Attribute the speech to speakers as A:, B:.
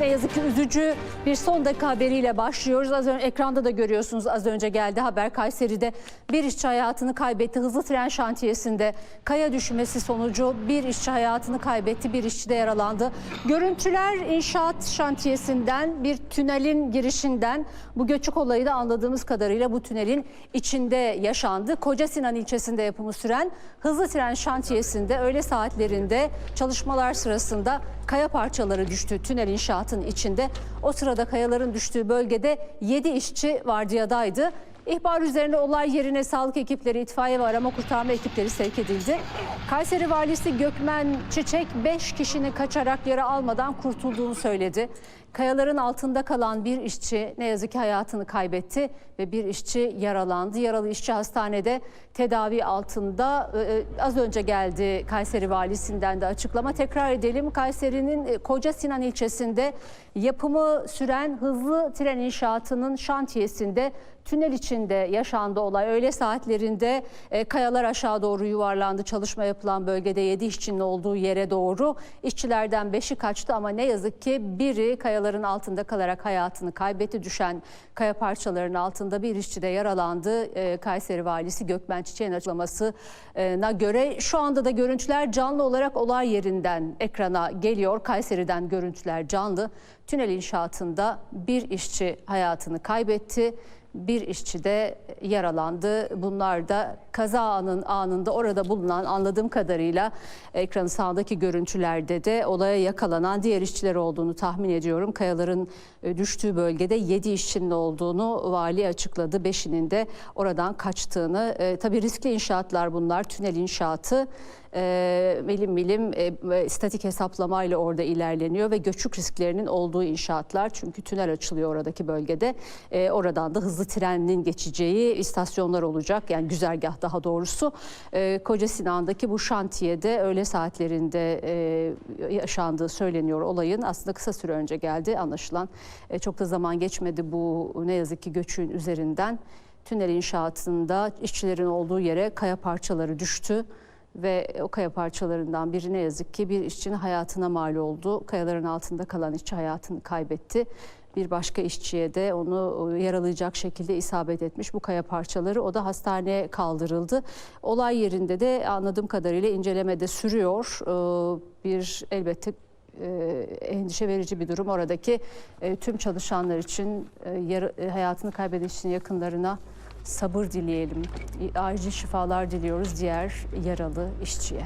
A: ne yazık ki üzücü bir son dakika haberiyle başlıyoruz. Az önce ekranda da görüyorsunuz az önce geldi haber Kayseri'de bir işçi hayatını kaybetti. Hızlı tren şantiyesinde kaya düşmesi sonucu bir işçi hayatını kaybetti. Bir işçi de yaralandı. Görüntüler inşaat şantiyesinden bir tünelin girişinden bu göçük olayı da anladığımız kadarıyla bu tünelin içinde yaşandı. Koca Sinan ilçesinde yapımı süren hızlı tren şantiyesinde öğle saatlerinde çalışmalar sırasında kaya parçaları düştü tünel inşaatın içinde. O sırada kayaların düştüğü bölgede 7 işçi vardiyadaydı. İhbar üzerine olay yerine sağlık ekipleri, itfaiye ve arama kurtarma ekipleri sevk edildi. Kayseri valisi Gökmen Çiçek 5 kişinin kaçarak yara almadan kurtulduğunu söyledi. Kayaların altında kalan bir işçi ne yazık ki hayatını kaybetti ve bir işçi yaralandı. Yaralı işçi hastanede tedavi altında. Ee, Az önce geldi Kayseri valisinden de açıklama. Tekrar edelim Kayseri'nin e, Koca Sinan ilçesinde yapımı süren hızlı tren inşaatının şantiyesinde tünel içinde yaşandı olay. Öğle saatlerinde e, kayalar aşağı doğru yuvarlandı. Çalışma yapılan bölgede 7 işçinin olduğu yere doğru. İşçilerden 5'i kaçtı ama ne yazık ki biri kayaların altında kalarak hayatını kaybetti. Düşen kaya parçalarının altında bir işçi de yaralandı. E, Kayseri valisi Gökmen Çiçek'in açıklamasına göre şu anda da görüntüler canlı olarak olay yerinden ekrana geliyor. Kayseri'den görüntüler canlı. Tünel inşaatında bir işçi hayatını kaybetti. Bir işçi de yaralandı. Bunlar da kaza anın anında orada bulunan anladığım kadarıyla ekranın sağındaki görüntülerde de olaya yakalanan diğer işçiler olduğunu tahmin ediyorum. Kayaların e, düştüğü bölgede 7 işçinin olduğunu vali açıkladı. 5'inin de oradan kaçtığını. E, tabii riskli inşaatlar bunlar. Tünel inşaatı e, milim milim e, e, statik hesaplamayla orada ilerleniyor ve göçük risklerinin olduğu inşaatlar. Çünkü tünel açılıyor oradaki bölgede. E, oradan da hızlı trenin geçeceği istasyonlar olacak. Yani güzergah daha doğrusu. E, Koca Sinan'daki bu şantiyede öğle saatlerinde e, yaşandığı söyleniyor olayın. Aslında kısa süre önce geldi anlaşılan. E, çok da zaman geçmedi bu ne yazık ki göçün üzerinden. Tünel inşaatında işçilerin olduğu yere kaya parçaları düştü ve o kaya parçalarından biri ne yazık ki bir işçinin hayatına mal oldu. Kayaların altında kalan işçi hayatını kaybetti. Bir başka işçiye de onu yaralayacak şekilde isabet etmiş bu kaya parçaları. O da hastaneye kaldırıldı. Olay yerinde de anladığım kadarıyla incelemede sürüyor. Ee, Bir elbette e, endişe verici bir durum. Oradaki e, tüm çalışanlar için e, hayatını kaybeden yakınlarına sabır dileyelim. Acil şifalar diliyoruz diğer yaralı işçiye.